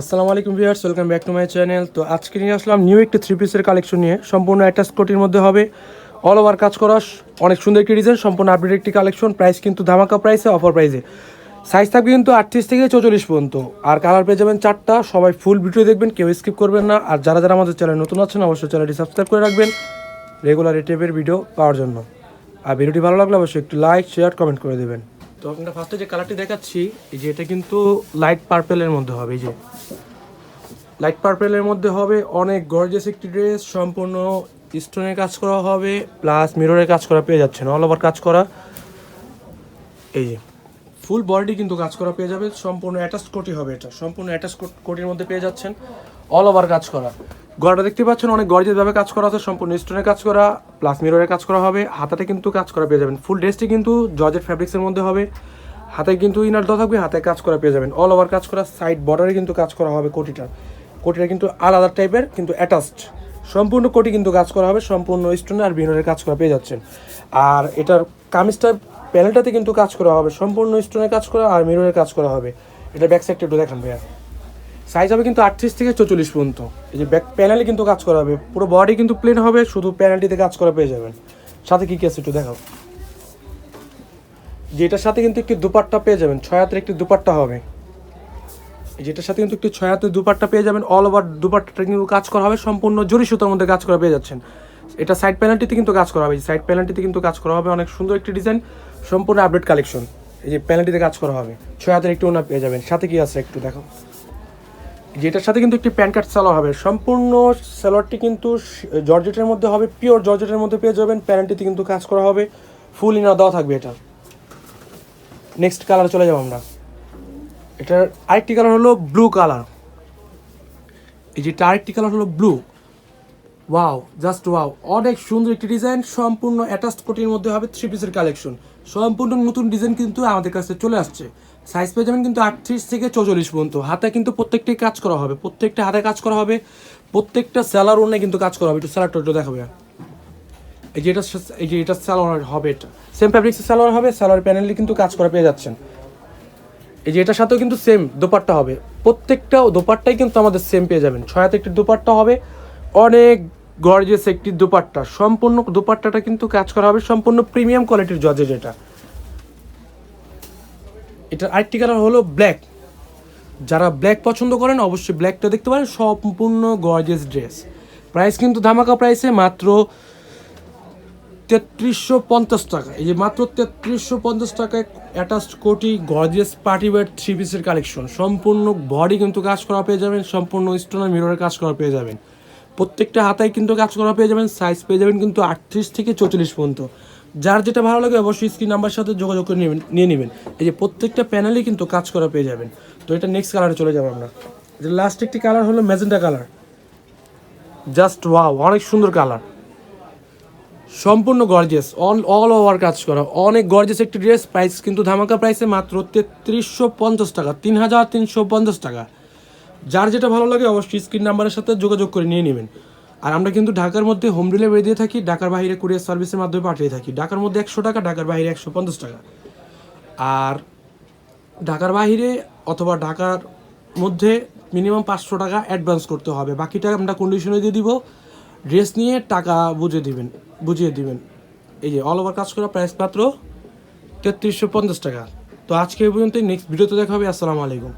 আসসালামু আলাইকুম viewers, welcome back to my channel. তো আজকে নিয়ে আসলাম নিউ একটি থ্রি পিসের কালেকশন নিয়ে। সম্পূর্ণ অ্যাটাচ কোটির মধ্যে হবে। অল ওভার কাজ করা, অনেক সুন্দর একটি ডিজাইন সম্পূর্ণ আপডেট একটি কালেকশন প্রাইস কিন্তু ধামাকা প্রাইসে অফার প্রাইসে সাইজ থাকবে কিন্তু আটত্রিশ থেকে চৌচল্লিশ পর্যন্ত। আর কালার পেয়ে যাবেন চারটা, সবাই ফুল ভিডিও দেখবেন, কেউ স্কিপ করবেন না। আর যারা যারা আমাদের চ্যানেল নতুন আছেন, অবশ্যই চ্যানেলটি সাবস্ক্রাইব করে রাখবেন রেগুলার এই টাইপের ভিডিও পাওয়ার জন্য। আর ভিডিওটি ভালো লাগলে অবশ্যই একটু লাইক শেয়ার কমেন্ট করে দেবেন। তো আপনারা ফার্স্টে যে কালারটি দেখাচ্ছি, এই যে এটা কিন্তু লাইট পার্পেলের মধ্যে হবে, এই যে। লাইট পার্পেলের মধ্যে হবে অনেক গর্জিয়াস একটি ড্রেস সম্পূর্ণ স্টোনের কাজ করা হবে প্লাস মিররের কাজ করা পেয়ে যাচ্ছেন অল ওভার কাজ করা। এই যে ফুল বডি কিন্তু কাজ করা পেয়ে যাবে, সম্পূর্ণ অ্যাটাচ কোটি হবে এটা, সম্পূর্ণ অ্যাটাচ কোটির মধ্যে পেয়ে যাচ্ছেন অল ওভার কাজ করা। গড়টা দেখতে পাচ্ছেন অনেক গর্জিয়াসভাবে কাজ করা আছে সম্পূর্ণ স্টোনের কাজ করা প্লাস মিররের কাজ করা হবে হাতাতে কিন্তু কাজ করা পেয়ে যাবেন ফুল ড্রেসটি কিন্তু জর্জেট ফ্যাব্রিক্সের মধ্যে হবে হাতে কিন্তু ইনার দেওয়া থাকবে হাতে কাজ করা পেয়ে যাবেন অল ওভার কাজ করা সাইড বর্ডারে কিন্তু কাজ করা হবে কোটিটার কোটিটা কিন্তু আলাদা টাইপের কিন্তু অ্যাটাচড সম্পূর্ণ কোটি কিন্তু কাজ করা হবে সম্পূর্ণ স্টোন আর বিনোরের কাজ করা পেয়ে যাচ্ছেন আর এটার কামিজটা প্যানেলটাতে কিন্তু কাজ করা হবে সম্পূর্ণ স্টোনের কাজ করা আর মিররের কাজ করা হবে এটা ব্যাক সাইডটা একটু দেখান ভাইয়া সাইজ হবে কিন্তু আটত্রিশ থেকে চৌচল্লিশ পর্যন্ত। এই যে ব্যাক প্যানেলে কিন্তু কাজ করা হবে। পুরো বডি কিন্তু প্লেন হবে, শুধু প্যানেলটিতে কাজ করা পেয়ে যাবেন। সাথে কী কী আছে একটু দেখাও। যেটার সাথে কিন্তু একটি দুপাট্টা পেয়ে যাবেন, ছয় হাতের একটি দুপাট্টা হবে। যেটার সাথে কিন্তু একটি ছয় হাতের দুপাট্টা পেয়ে যাবেন অল ওভার দুপাট্টাটা কিন্তু কাজ করা হবে, সম্পূর্ণ জরি সুতার মধ্যে কাজ করা পেয়ে যাচ্ছেন। এটা সাইড প্যানেলটিতে কিন্তু কাজ করা হবে। সাইড প্যানেলটিতে কিন্তু কাজ করা হবে, অনেক সুন্দর একটি ডিজাইন সম্পূর্ণ আপডেট কালেকশন এই যে প্যানেলটিতে কাজ করা হবে, ছয় হাতের একটি ওনা পেয়ে যাবেন। সাথে কি আছে একটু দেখো যেটার সাথে কিন্তু একটি প্যান কার্ড সালোয়ার হবে। সম্পূর্ণ সালোয়ারটি কিন্তু জর্জেটের মধ্যে হবে পিওর জর্জেটের মধ্যে পেয়ে যাবেন। প্যানেলটিতে কিন্তু কাজ করা হবে। ফুল ইনার দেওয়া থাকবে এটা। নেক্সট কালার চলে যাব আমরা। এটার আরেকটি কালার হলো ব্লু কালার এই যেটা আরেকটি কালার হলো ব্লু ওয়াও জাস্ট ওয়াও অনেক সুন্দর একটি ডিজাইন সম্পূর্ণ অ্যাটাচড কোটির মধ্যে হবে থ্রি পিসের কালেকশন সম্পূর্ণ নতুন ডিজাইন কিন্তু আমাদের কাছে চলে আসছে। সাইজ পেয়ে যাবেন কিন্তু আটত্রিশ থেকে চৌচল্লিশ পর্যন্ত। হাতে কিন্তু প্রত্যেকটি কাজ করা হবে। প্রত্যেকটা হাতে কাজ করা হবে। প্রত্যেকটা স্যালার ওনে কিন্তু কাজ করা হবে। একটু স্যালারটা টোটো দেখাবে এই যে এটা এই যে এটা স্যালোয়ার হবে এটা। সেম ফ্যাব্রিক্সের স্যালোয়ার হবে স্যালোয়ার প্যানেলে কিন্তু কাজ করা পেয়ে যাচ্ছেন। এই যে এটার সাথেও কিন্তু সেম দোপাট্টা হবে। প্রত্যেকটা দোপাট্টাই কিন্তু আমাদের সেম পেয়ে যাবেন। ছয় হাতে একটি দোপাট্টা হবে। অনেক গর্জিয়াস একটি দোপাট্টা। সম্পূর্ণ দোপাট্টাটা কিন্তু কাজ করা হবে। সম্পূর্ণ প্রিমিয়াম কোয়ালিটির জজের এটা। এটার আরেকটি কালার হলো ব্ল্যাক যারা ব্ল্যাক পছন্দ করেন, অবশ্যই ব্ল্যাকটা দেখতে পারেন। সম্পূর্ণ গর্জেস ড্রেস প্রাইস কিন্তু ধামাকা প্রাইসে মাত্র তেত্রিশশো পঞ্চাশ টাকা। এই যে মাত্র তেত্রিশশো পঞ্চাশ টাকায় অ্যাটাচড কোটি গর্জিয়াস পার্টি ওয়ার থ্রি পিসের কালেকশন সম্পূর্ণ বডি কিন্তু কাজ করা পেয়ে যাবেন। সম্পূর্ণ স্টোনার মিররের কাজ করা পেয়ে যাবেন। প্রত্যেকটা হাতায় কিন্তু কাজ করা পেয়ে যাবেন। সাইজ পেয়ে যাবেন কিন্তু আটত্রিশ থেকে চৌচল্লিশ পর্যন্ত। যার যেটা ভালো লাগে অবশ্যই স্ক্রিন নাম্বার সাথে যোগাযোগ করে নেবেন, নিয়ে নেবেন। এই যে প্রত্যেকটা প্যানেলই কিন্তু কাজ করা পেয়ে যাবেন। তো এটা নেক্সট কালারে চলে যাব আমরা। লাস্ট একটি কালার হলো ম্যাজেন্টা কালার জাস্ট ওয়াও অনেক সুন্দর কালার সম্পূর্ণ গর্জেস অল অল ওভার কাজ করা। অনেক গর্জেস একটি ড্রেস প্রাইস কিন্তু ধামাকা প্রাইসে মাত্র তেত্রিশশো পঞ্চাশ টাকা তিন হাজার তিনশো পঞ্চাশ টাকা। যার যেটা ভালো লাগে অবশ্যই স্ক্রিন নাম্বারের সাথে যোগাযোগ করে নিয়ে নেবেন। আর আমরা কিন্তু ঢাকার মধ্যে হোম ডেলিভারি দিয়ে থাকি, ঢাকার বাইরে কুরিয়ার সার্ভিসের মাধ্যমে পাঠিয়ে থাকি। ঢাকার মধ্যে একশো টাকা, ঢাকার বাইরে একশো পঞ্চাশ টাকা। আর ঢাকার বাইরে অথবা ঢাকার মধ্যে মিনিমাম পাঁচশো টাকা অ্যাডভান্স করতে হবে। বাকিটা আমরা কন্ডিশনে দিয়ে দিব। ড্রেস নিয়ে টাকা বুঝে দিবেন, বুঝিয়ে দিবেন। এই যে অল ওভার কাজ করা প্রাইস মাত্র তেত্রিশশো পঞ্চাশ টাকা। তো আজকে এই পর্যন্ত নেক্সট ভিডিওতে দেখা হবে। আসসালামু আলাইকুম।